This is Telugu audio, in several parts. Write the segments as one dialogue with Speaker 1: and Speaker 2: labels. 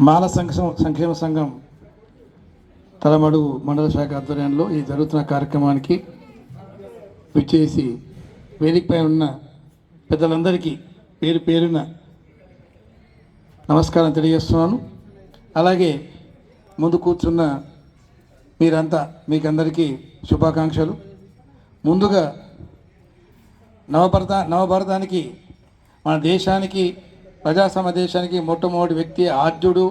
Speaker 1: మాల సంక్షేమ సంక్షేమ సంఘం తలమడుగు మండల శాఖ ఆధ్వర్యంలో ఈ జరుగుతున్న కార్యక్రమానికి విచ్చేసి వేదికపై ఉన్న పెద్దలందరికీ పేరు పేరున నమస్కారం తెలియజేస్తున్నాను. అలాగే ముందు కూర్చున్న మీరంతా మీకందరికీ శుభాకాంక్షలు. ముందుగా నవభరత నవభారతానికి మన దేశానికి ప్రజా సమావేశానికి మొట్టమొదటి వ్యక్తి ఆద్యుడు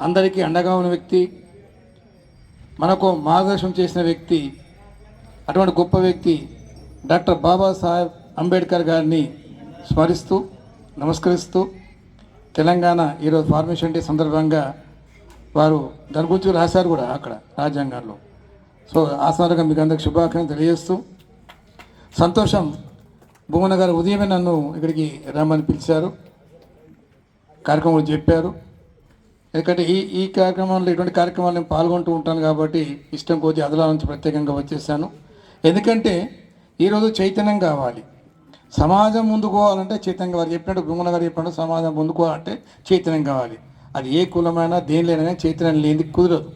Speaker 1: అందరికీ అండగా ఉన్న వ్యక్తి మనకు మార్గదర్శనం చేసిన వ్యక్తి అటువంటి గొప్ప వ్యక్తి డాక్టర్ బాబాసాహెబ్ అంబేద్కర్ గారిని స్మరిస్తూ నమస్కరిస్తూ తెలంగాణ ఈరోజు ఫార్మేషన్ డే సందర్భంగా వారు దాని గురించి రాశారు కూడా అక్కడ రాజ్యాంగంలో. సో ఆ సందర్భంగా మీకు అందరికి శుభాకాంక్షలు తెలియజేస్తూ సంతోషం భువన గారు ఉదయమే నన్ను ఇక్కడికి రమ్మని పిలిచారు. కార్యక్రమాలు చెప్పారు. ఎందుకంటే ఈ ఈ కార్యక్రమంలో ఇటువంటి కార్యక్రమాలు నేను పాల్గొంటూ ఉంటాను కాబట్టి ఇష్టం కొద్దీ అదలా నుంచి ప్రత్యేకంగా వచ్చేసాను. ఎందుకంటే ఈరోజు చైతన్యం కావాలి. సమాజం ముందుకోవాలంటే చైతన్యం కావాలి. చెప్పినట్టు భూమన గారు చెప్పినట్టు సమాజం ముందుకోవాలంటే చైతన్యం కావాలి. అది ఏ కులమైనా దేనిలైనా చైతన్యం లేని కుదరదు.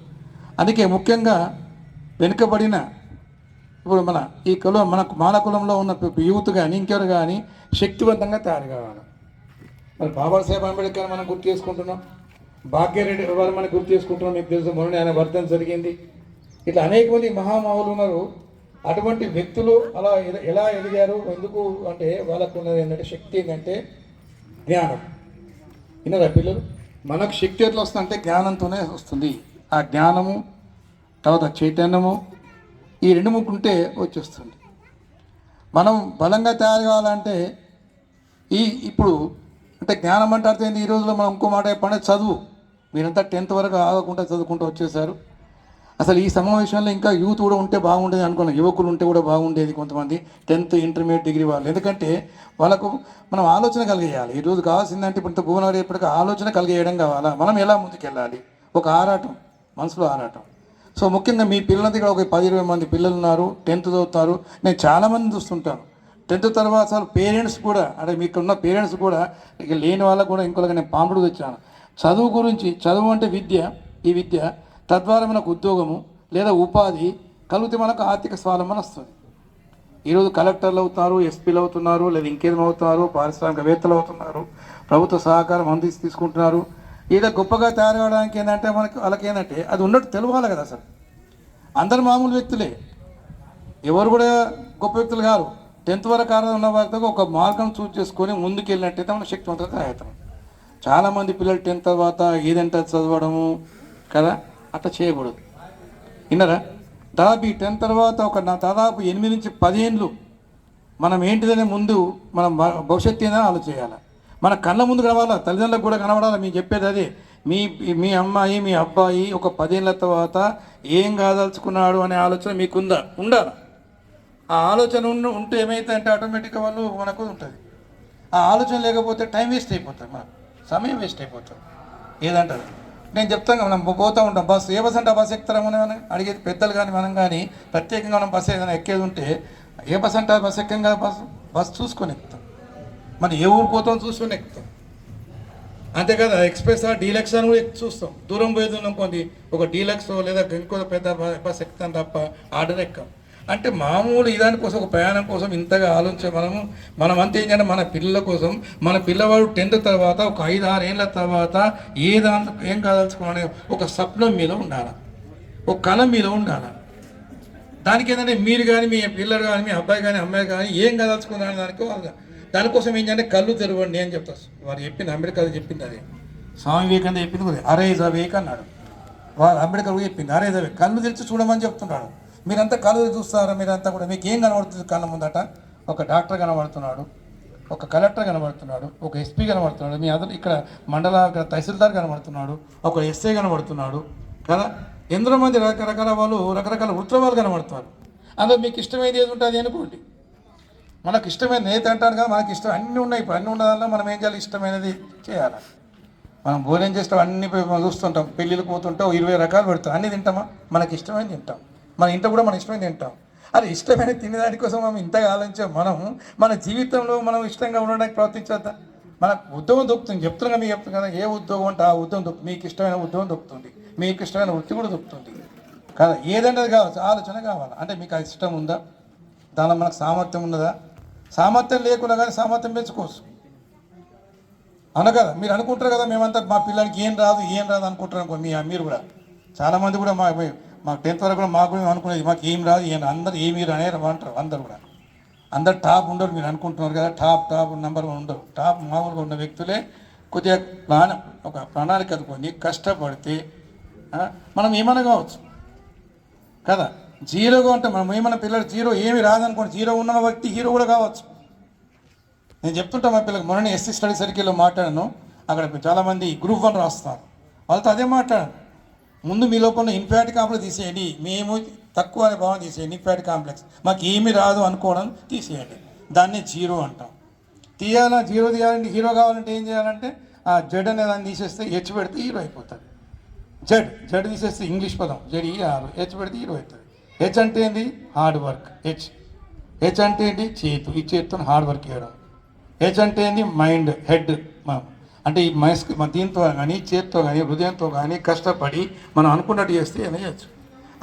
Speaker 1: అందుకే ముఖ్యంగా వెనుకబడిన ఇప్పుడు మన ఈ కులం మన మాల కులంలో ఉన్న యూత్ కానీ ఇంకెవరు కానీ శక్తివంతంగా తయారు కావాలి. మరి బాబాసాహెబ్ అంబేద్కర్ మనం గుర్తు చేసుకుంటున్నాం. భాగ్యరెడ్డి వారు మనం గుర్తు చేసుకుంటున్నాం. మీకు తెలుసు మొన్న ఆయన వర్ధన జరిగింది. ఇట్లా అనేక మంది మహామావులు ఉన్నారు. అటువంటి వ్యక్తులు అలా ఎలా ఎదిగారు? ఎందుకు అంటే వాళ్ళకు ఉన్నది ఏంటంటే శక్తి ఏంటంటే జ్ఞానం. విన్నారా పిల్లలు? మనకు శక్తి ఎట్లా వస్తుందంటే జ్ఞానంతోనే వస్తుంది. ఆ జ్ఞానము తర్వాత చైతన్యము ఈ రెండు ముక్కుంటే వచ్చేస్తుంది. మనం బలంగా తయారు కావాలంటే ఈ ఇప్పుడు అంటే జ్ఞానం అంటే అర్థం ఏంది? ఈ రోజుల్లో మనం ఇంకో మాట చెప్పండి చదువు. మీరంతా టెన్త్ వరకు ఆగకుండా చదువుకుంటూ వచ్చేసారు అసలు ఈ సమావేశంలో ఇంకా యూత్ కూడా ఉంటే బాగుండేది అనుకున్నాం. యువకులు ఉంటే కూడా బాగుండేది కొంతమంది. టెన్త్ ఇంటర్మీడియట్ డిగ్రీ వాళ్ళు. ఎందుకంటే వాళ్ళకు మనం ఆలోచన కలిగేయాలి. ఈరోజు కావాల్సిందంటే ఇప్పుడు భువనగర్ ఎప్పటికీ ఆలోచన కలిగేయడం కావాలా? మనం ఎలా ముందుకెళ్ళాలి? ఒక ఆరాటం. మనసులో ఆరాటం. సో ముఖ్యంగా మీ పిల్లల దగ్గర ఒక పది ఇరవై మంది పిల్లలు ఉన్నారు. టెన్త్ చదువుతారు. నేను చాలామంది చూస్తుంటాను. టెన్త్ తర్వాత అసలు పేరెంట్స్ కూడా అంటే మీకు ఉన్న పేరెంట్స్ కూడా ఇక లేని వాళ్ళకు కూడా ఇంకోలాగా నేను పాంపుడు తెచ్చాను. చదువు గురించి చదువు అంటే విద్య ఈ విద్య తద్వారా మనకు ఉద్యోగము లేదా ఉపాధి కలిగితే మనకు ఆర్థిక స్వాలంబన వస్తుంది. ఈరోజు కలెక్టర్లు అవుతున్నారు ఎస్పీలు అవుతున్నారు లేదా ఇంకేం అవుతున్నారు పారిశ్రామికవేత్తలు అవుతున్నారు ప్రభుత్వ సహకారం అందించి తీసుకుంటున్నారు. ఇలా గొప్పగా తయారు కావడానికి ఏంటంటే మనకి వాళ్ళకి ఏంటంటే అది ఉన్నట్టు తెలవాలి కదా అసలు. అందరు మామూలు వ్యక్తులే. ఎవరు కూడా గొప్ప వ్యక్తులు కాదు టెన్త్ వరకు ఆరాధన ఉన్న వారితో ఒక మార్గం చూస్ చేసుకొని ముందుకు వెళ్ళినట్టయితే మనం శక్తివంతంగా అవుతాం చాలామంది పిల్లలు టెన్త్ తర్వాత ఏదంటే అది చదవడము కదా? అట్లా చేయకూడదు. విన్నారా? దాదాపు ఈ టెన్త్ తర్వాత ఒక నా దాదాపు ఎనిమిది నుంచి పదిహేనులు మనం ఏంటిదనే ముందు మనం భవిష్యత్తు ఏదైనా ఆలోచించాలి? మన కళ్ళ ముందు కనవాలా తల్లిదండ్రులకు కూడా కనబడాలి? మేము చెప్పేది అదే. మీ మీ అమ్మాయి మీ అబ్బాయి ఒక పదేళ్ళ తర్వాత ఏం కాదలుచుకున్నాడు అనే ఆలోచన మీకుందా? ఉండాలి? ఆ ఆలోచన ఉన్న ఉంటే ఏమైతుందంటే ఆటోమేటిక్గా వాళ్ళు మనకు ఉంటుంది. ఆ ఆలోచన లేకపోతే టైం వేస్ట్ అయిపోతుంది మనకు. సమయం వేస్ట్ అయిపోతుంది. ఏదంటారు? నేను చెప్తాను మనం పోతూ ఉంటాం. బస్సు ఏ బస్ అంటే బస్సు ఎక్కుతారా మనం అడిగేది పెద్దలు కానీ మనం కానీ ప్రత్యేకంగా మనం బస్సు ఏదైనా ఎక్కేది ఉంటే ఏ బస్ అంటే బస్సు ఎక్కం కదా బస్సు బస్సు చూసుకొని ఎక్కుతాం. మనం ఏ ఊరు పోతాం చూసుకొని ఎక్కుతాం. అంతే కదా ఎక్స్ప్రెస్ డీలక్స్ అని కూడా చూస్తాం. దూరం పోయేది ఉన్నాం కొన్ని ఒక డీలక్స్ లేదా ఇంకో పెద్ద బస్సు బస్ ఎక్కుతాం తప్ప ఆర్డర్ ఎక్కాం. అంటే మామూలు ఇదాని కోసం ఒక ప్రయాణం కోసం ఇంతగా ఆలోచించే మనము మనం అంతే ఏంటంటే మన పిల్లల కోసం మన పిల్లవాడు టెన్త్ తర్వాత ఒక ఐదు ఆరు ఏళ్ళ తర్వాత ఏ దాంట్లో ఏం కాదలుచుకోవాలని ఒక స్వప్నం మీద ఉండాలి. ఒక కళ మీద ఉండాలి. దానికి ఏంటంటే మీరు కానీ మీ పిల్లలు కానీ మీ అబ్బాయి కానీ అమ్మాయి కానీ ఏం కదలుచుకున్నారు దానికి వాళ్ళు దానికోసం ఏంటంటే కళ్ళు తెరవండి అని చెప్తారు. వారు చెప్పింది అంబేద్కర్ చెప్పింది అదే. స్వామి వివేకానంద చెప్పింది కూడా అరే వేక్ అన్నాడు వారు అంబేద్కర్ చెప్పింది అరే వేక్ కళ్ళు తెరిచి చూడమని చెప్తున్నాడు మీరంతా కళ్ళు తెరిచి చూస్తారా? మీరంతా కూడా మీకు ఏం కనబడుతుంది కళ్ళ ముందట? ఒక డాక్టర్ కనబడుతున్నాడు ఒక కలెక్టర్ కనబడుతున్నాడు ఒక ఎస్పీ కనబడుతున్నాడు మీ అందరూ ఇక్కడ మండల తహసీల్దార్ కనబడుతున్నాడు ఒక ఎస్ఐ కనబడుతున్నాడు కదా? ఎందరో మంది రకరకాల వాళ్ళు రకరకాల వృత్తుల వాళ్ళు కనబడుతున్నారు అందులో మీకు ఇష్టమైనది ఏది ఉంటుంది అనుకోండి. మనకు ఇష్టమైన నేత అంటారు కదా మనకి ఇష్టం అన్నీ ఉన్నాయి. ఇప్పుడు అన్నీ ఉన్నదాల్లో మనం ఏం చేయాలి? ఇష్టమైనది చేయాలి. మనం భోజనం చేస్తాం అన్ని చూస్తుంటాం. పెళ్ళిళ్ళు పోతుంటాం ఇరవై రకాలు పెడతాం. అన్ని తింటామా? మనకి ఇష్టమైనది తింటాం. మన ఇంట్లో కూడా మన ఇష్టమైన తింటాం. అది ఇష్టమైన తినేదాని కోసం మనం ఇంతగా ఆలోచించాం. మనం మన జీవితంలో మనం ఇష్టంగా ఉండడానికి ప్రవర్తించొద్దా మనకు ఉద్యోగం దొరుకుతుంది. చెప్తున్నాం మీకు చెప్తున్నా కదా. ఏ ఉద్యోగం అంటే ఆ ఉద్యోగం దొరుకుతుంది. మీకు ఇష్టమైన ఉద్యోగం దొరుకుతుంది. మీకు ఇష్టమైన వృత్తి కూడా దొరుకుతుంది. కదా ఏదంటే కావచ్చు. ఆలోచన కావాలి. అంటే మీకు అది ఇష్టం ఉందా? దానిలో మనకు సామర్థ్యం ఉన్నదా? సామర్థ్యం లేకుండా కానీ సామర్థ్యం పెంచుకోవచ్చు. అన కదా? మీరు అనుకుంటారు కదా మేమంతా మా పిల్లలకి ఏం రాదు ఏం రాదు అనుకుంటారు అనుకో మీ మీరు కూడా. చాలామంది కూడా మా మాకు టెన్త్ వరకు కూడా మాకు మేము అనుకునేది మాకు ఏం రాదు ఈయన అందరు ఏమి అనే అంటారు అందరు కూడా. అందరు టాప్ ఉండరు మీరు అనుకుంటున్నారు కదా టాప్ టాప్ నెంబర్ వన్ ఉండరు. టాప్ మామూలుగా ఉన్న వ్యక్తులే కొద్దిగా ప్లాన్ ఒక ప్రణాళిక అనుకొని కష్టపడితే మనం ఏమైనా కావచ్చు. కదా? జీరోగా ఉంటే మనం ఏమైనా పిల్లలు జీరో ఏమి రాదనుకోండి జీరో ఉన్న వ్యక్తి హీరో కూడా కావచ్చు. నేను చెప్తుంటా మా పిల్లలకు మొన్న ఎస్సీ స్టడీ సర్కిల్లో మాట్లాడాను. అక్కడ చాలామంది గ్రూప్ వన్ రాస్తారు వాళ్ళతో అదే మాట్లాడాను. ముందు మీ లోపల ఇన్ఫాట్ కాంప్లెక్స్ తీసేయండి. మేము తక్కువ అనే భావన తీసేయండి. ఇన్ఫాట్ కాంప్లెక్స్ మాకు ఏమి రాదు అనుకోవడం తీసేయండి. దాన్ని జీరో అంటాం. తీయాలా? జీరో తీయాలంటే హీరో కావాలంటే ఏం చేయాలంటే ఆ జడ్ అనే దాన్ని తీసేస్తే హెచ్ పెడితే హీరో అయిపోతుంది జడ్. జడ్ తీసేస్తే ఇంగ్లీష్ పదం. జడ్ ఈ e, హెచ్ పెడితే హీరో అవుతుంది హెచ్ అంటే ఏంటి హార్డ్ వర్క్ హెచ్ హెచ్ అంటే ఏంటి? చేతు. ఈ చేతితో హార్డ్ వర్క్ చేయడం. హెచ్ అంటే ఏంది? మైండ్ హెడ్ అంటే ఈ మనస్ మన దీంతో కానీ చేతితో కానీ హృదయంతో కానీ కష్టపడి మనం అనుకున్నట్టు చేస్తే ఏమైనా చేయొచ్చు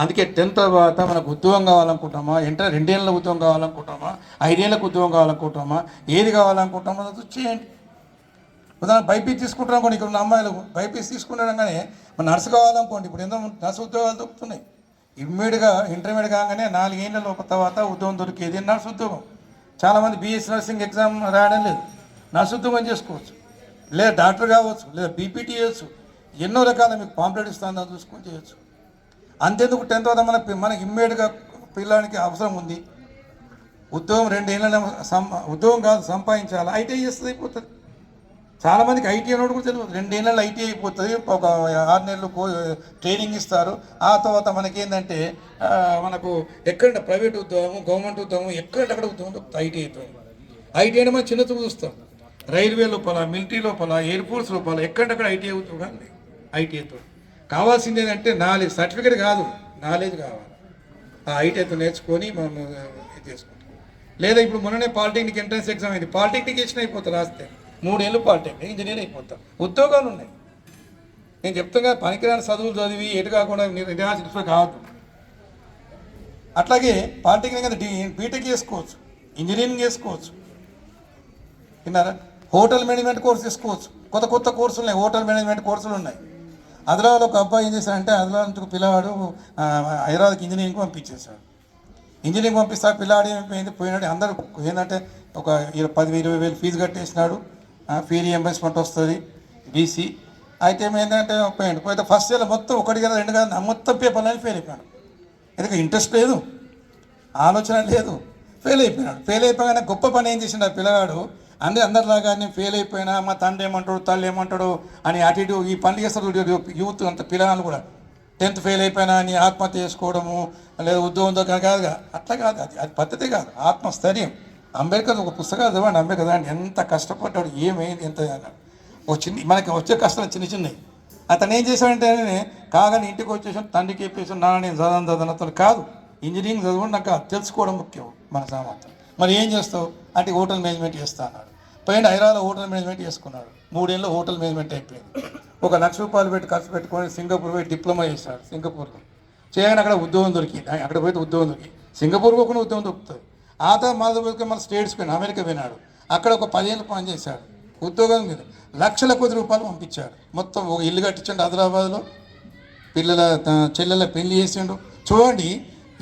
Speaker 1: అందుకే టెన్త్ తర్వాత మనకు ఉద్యోగం కావాలనుకుంటామా? ఎంటర్ రెండేళ్ళ ఉద్యోగం కావాలనుకుంటామా? ఐదేళ్ళకు ఉద్యోగం కావాలనుకుంటామా? ఏది కావాలనుకుంటామో అది చేయండి. ఉదాహరణ బైపీసీ తీసుకుంటాం అనుకోండి ఇక్కడ ఉన్న అమ్మాయిలు బైపీసీ తీసుకుంటారంగానే మన నర్సు కావాలనుకోండి ఇప్పుడు ఎంతో నర్సు ఉద్యోగాలు దొరుకుతున్నాయి? ఇమ్మీడియట్గా ఇంటర్మీడియట్ కాగానే నాలుగేళ్ళ లోపు తర్వాత ఉద్యోగం దొరికేది నర్సు ఉద్యోగం. చాలామంది బీఎస్సీ నర్సింగ్ ఎగ్జామ్ రాయడం లేదు. నర్సు ఉద్యోగం చేసుకోవచ్చు. లేదా డాక్టర్ కావచ్చు లేదా బీపీటీ చేయొచ్చు. ఎన్నో రకాల మీకు పాంప్లెట్ ఇస్తాను చూసుకొని చేయొచ్చు. అంతేందుకు టెన్త్ తర్వాత మన మనకి ఇమ్మీడియట్గా పిల్లానికి అవసరం ఉంది. ఉద్యోగం రెండేళ్ళ సం ఉద్యోగం కాదు సంపాదించాలి. ఐటీఐ చేస్తుంది అయిపోతుంది. చాలామందికి ఐటీఐ ఐటీ అన్నోడు కూడా తెలియదు. రెండేళ్ళలో ఐటీ అయిపోతుంది. ఒక ఆరు నెలలు ట్రైనింగ్ ఇస్తారు. ఆ తర్వాత మనకేంటంటే మనకు ఎక్కడ ప్రైవేట్ ఉద్యోగం గవర్నమెంట్ ఉద్యోగం ఎక్కడంటే అక్కడ ఉద్యోగం ఐటీ అయిపోయింది ఐటీ అంటే మనం చిన్న చూపు చూస్తాం. రైల్వే లోపల మిలిటరీ లోపల ఎయిర్ ఫోర్స్ లోపల ఎక్కడెక్కడ ఐటీఐ ఉద్యోగాలు ఐటీఐతో కావాల్సింది ఏంటంటే నాలెడ్జ్ సర్టిఫికేట్ కాదు నాలెడ్జ్ కావాలి. ఆ ఐటీఐతో నేర్చుకొని మనం ఇది చేసుకుంటాం. లేదా ఇప్పుడు మొన్ననే పాలిటెక్నిక్ ఎంట్రన్స్ ఎగ్జామ్ అయింది. పాలిటెక్నిక్ ఇచ్చిన అయిపోతుంది రాస్తే మూడేళ్ళు పాలిటెక్నిక్ ఇంజనీర్ అయిపోతాం. ఉద్యోగాలు ఉన్నాయి. నేను చెప్తాను కదా పనికిరాని చదువులు చదివి ఎటు కాకుండా నిరాశించడం కావద్దు. అట్లాగే పాలిటెక్నిక్ బీటెక్ చేసుకోవచ్చు ఇంజనీరింగ్ చేసుకోవచ్చు. విన్నారా? హోటల్ మేనేజ్మెంట్ కోర్స్ తీసుకోవచ్చు. కొత్త కొత్త కోర్సులు ఉన్నాయి. హోటల్ మేనేజ్మెంట్ కోర్సులు ఉన్నాయి. ఆదిలాబాద్ ఒక అబ్బాయి ఏం చేశాడంటే ఆదిలాబాద్ నుంచి ఒక పిల్లవాడు హైదరాబాద్కి ఇంజనీరింగ్ పంపించేశాడు. ఇంజనీరింగ్ పంపిస్తా పిల్లాడు ఏమైపోయింది? పోయినాడు. అందరూ ఏంటంటే ఒక ఇరవై పది ఇరవై వేలు ఫీజు కట్టేసినాడు. ఫీ రియంబర్స్మెంట్ వస్తుంది బీసీ అయితే ఏమైందంటే పోయాడు. పోతే ఫస్ట్ ఇయర్ మొత్తం ఒకటి కదా రెండు కదా మొత్తం పేపర్లని ఫెయిల్ అయిపోయాడు. ఎందుకంటే ఇంట్రెస్ట్ లేదు. ఆలోచన లేదు. ఫెయిల్ అయిపోయినాడు. ఫెయిల్ అయిపోయినా గొప్ప పని ఏం చేసిండు ఆ పిల్లగాడు అందరి అందరిలాగా నేను ఫెయిల్ అయిపోయినా మా తండ్రి ఏమంటాడు తల్లి ఏమంటాడు అని అటు ఈ పనులు చేస్తారు యూత్ అంత పిల్లలు కూడా. టెన్త్ ఫెయిల్ అయిపోయినా అని ఆత్మహత్య చేసుకోవడము లేదా ఉద్యోగం దొరక కాదుగా అట్లా కాదు అది అది పద్ధతి కాదు ఆత్మస్థైర్యం అంబేద్కర్ ఒక పుస్తకాలు చదవండి అంబేద్కర్ చదవండి. ఎంత కష్టపడ్డాడు ఏమైంది ఎంత అన్నాడు ఒక చిన్న మనకి వచ్చే కష్టాలు చిన్న చిన్నవి. అతను ఏం చేశాడంటే కాగానే ఇంటికి వచ్చేసాం తండ్రికి చెప్పేసి నాన్న నేను చదవను చదవను అతను కాదు. ఇంజనీరింగ్ చదవడం నాకు తెలుసుకోవడం ముఖ్యం మన సామర్థ్యం మరి ఏం చేస్తావు? అంటే హోటల్ మేనేజ్మెంట్ చేస్తా అన్నాడు. పైన హైదరాబాద్లో హోటల్ మేనేజ్మెంట్ చేసుకున్నాడు. మూడేళ్ళు హోటల్ మేనేజ్మెంట్ అయిపోయింది. ఒక లక్ష రూపాయలు పెట్టి ఖర్చు పెట్టుకొని సింగపూర్ పోయి డిప్లొమా చేశాడు సింగపూర్లో. చేయగానే అక్కడ ఉద్యోగం దొరికింది. అక్కడ పోయితే ఉద్యోగం దొరికింది. సింగపూర్ పోకుండా ఉద్యోగం దొరుకుతుంది. ఆ తర్వాత మాధవ మన స్టేట్స్ పోయినా అమెరికా పోయినాడు. అక్కడ ఒక పదిహేను పని చేశాడు. ఉద్యోగం మీద లక్షల కొద్ది రూపాయలు పంపించాడు. మొత్తం ఒక ఇల్లు కట్టించండి హైదరాబాద్లో. పిల్లల చెల్లెల పెళ్ళి చేసిండు. చూడండి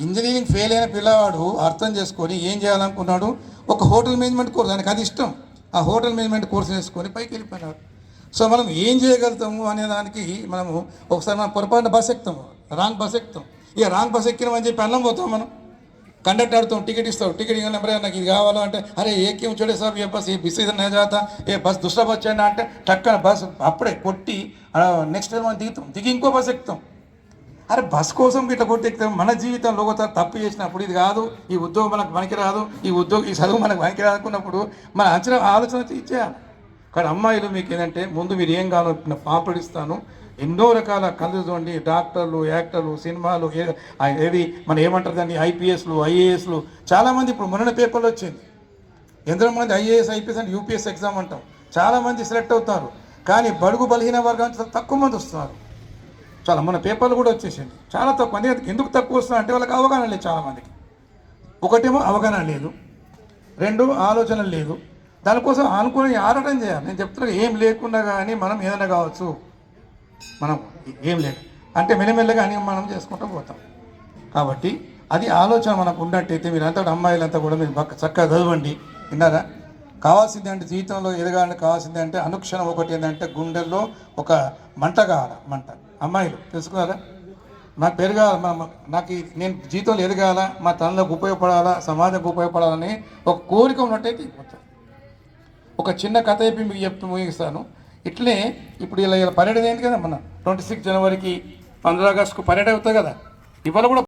Speaker 1: ఇంజనీరింగ్ ఫెయిల్ అయిన పిల్లవాడు అర్థం చేసుకొని ఏం చేయాలనుకున్నాడు? ఒక హోటల్ మేనేజ్మెంట్ కోరు. దానికి అది ఇష్టం. ఆ హోటల్ మేనేజ్మెంట్ కోర్స్ నేర్చుకొని పైకి వెళ్ళిపోయినాడు సో మనం ఏం చేయగలుగుతాము అనే దానికి మనము ఒకసారి మనం పొరపాటున బస్ ఎక్కుతాము రాంగ్ బస్ ఎక్కుతాం. ఇక రాంగ్ బస్ ఎక్కినామని చెప్పి అన్నం పోతాం మనం. కండక్టర్ ఆడుతాం టికెట్ ఇస్తావు టికెట్ ఇవ్వాలి నెంబర్ నాకు ఇది కావాలా? అంటే అరే ఏ చూడే సార్ ఏ బస్ ఏ బిస్ ఇదే జాత ఏ బస్ దుస్రా బస్ అంటే టక్కన బస్ అప్పుడే కొట్టి నెక్స్ట్ టైం మనం దిగుతాం. దిగి ఇంకో బస్ ఎక్కుతాం. అరే బస్ కోసం ఇట్లా కొట్టి మన జీవితంలో ఒక తప్పు చేసినప్పుడు ఇది కాదు ఈ ఉద్యోగం మనకు పనికి రాదు ఈ ఉద్యోగం ఈ చదువు మనకు పనికి రాదు మన అంచనా ఆలోచన ఇచ్చేయాలి కానీ అమ్మాయిలు మీకు ఏంటంటే ముందు మీరు ఏం కావాలో పాంపడి ఇస్తాను. ఎన్నో రకాల కళ్ళు చూడండి డాక్టర్లు యాక్టర్లు సినిమాలు ఏది ఆ మన ఏమంటారు దాన్ని ఐపీఎస్లు ఐఏఎస్లు. చాలామంది ఇప్పుడు మొన్న పేపర్లు వచ్చింది. ఎందరో మంది ఐఏఎస్ ఐపీఎస్ అంటే యూపీఎస్ ఎగ్జామ్ అంటాం. చాలామంది సెలెక్ట్ అవుతారు. కానీ బడుగు బలహీన వర్గం తక్కువ మంది వస్తున్నారు. చాలా మన పేపర్లు కూడా వచ్చేసింది. చాలా తక్కువ మంది. ఎందుకు తక్కువ వస్తున్నారు అంటే వాళ్ళకి అవగాహన లేదు చాలామందికి ఒకటేమో అవగాహన లేదు. రెండు ఆలోచన లేదు. దానికోసం అనుకుని ఆరాటం చేయాలి. నేను చెప్తున్నా ఏం లేకుండా కానీ మనం ఏదైనా కావచ్చు. మనం ఏం లేదు. అంటే మెల్లమెల్లగా అని మనం చేసుకుంటూ పోతాం. కాబట్టి అది ఆలోచన మనకు ఉన్నట్టయితే మీరంతా కూడా అమ్మాయిలంతా కూడా మీరు బాగా చక్కగా చదవండి. విన్నారా? కావాల్సింది అంటే జీవితంలో ఎదగాలని కావాల్సింది అంటే అనుక్షణం ఒకటి ఏంటంటే గుండెల్లో ఒక మంట కావాలి. మంట. అమ్మాయిలు తెలుసుకున్నారా? నాకు పెరగాల మా- నాకు నేను జీతంలో ఎదగాల మా తనలకు ఉపయోగపడాలా? సమాజంకు ఉపయోగపడాలని ఒక కోరిక ఉన్నట్టయితే అయిపోతుంది ఒక చిన్న కథ చెప్పి మీకు చెప్తూ ముగిస్తాను. ఇట్లే ఇప్పుడు ఇలా ఇలా పర్యటన అయింది కదా మన ట్వంటీ సిక్స్ జనవరికి పంద్ర ఆగస్టుకు పర్యటన అవుతుంది కదా. ఇవాళ కూడా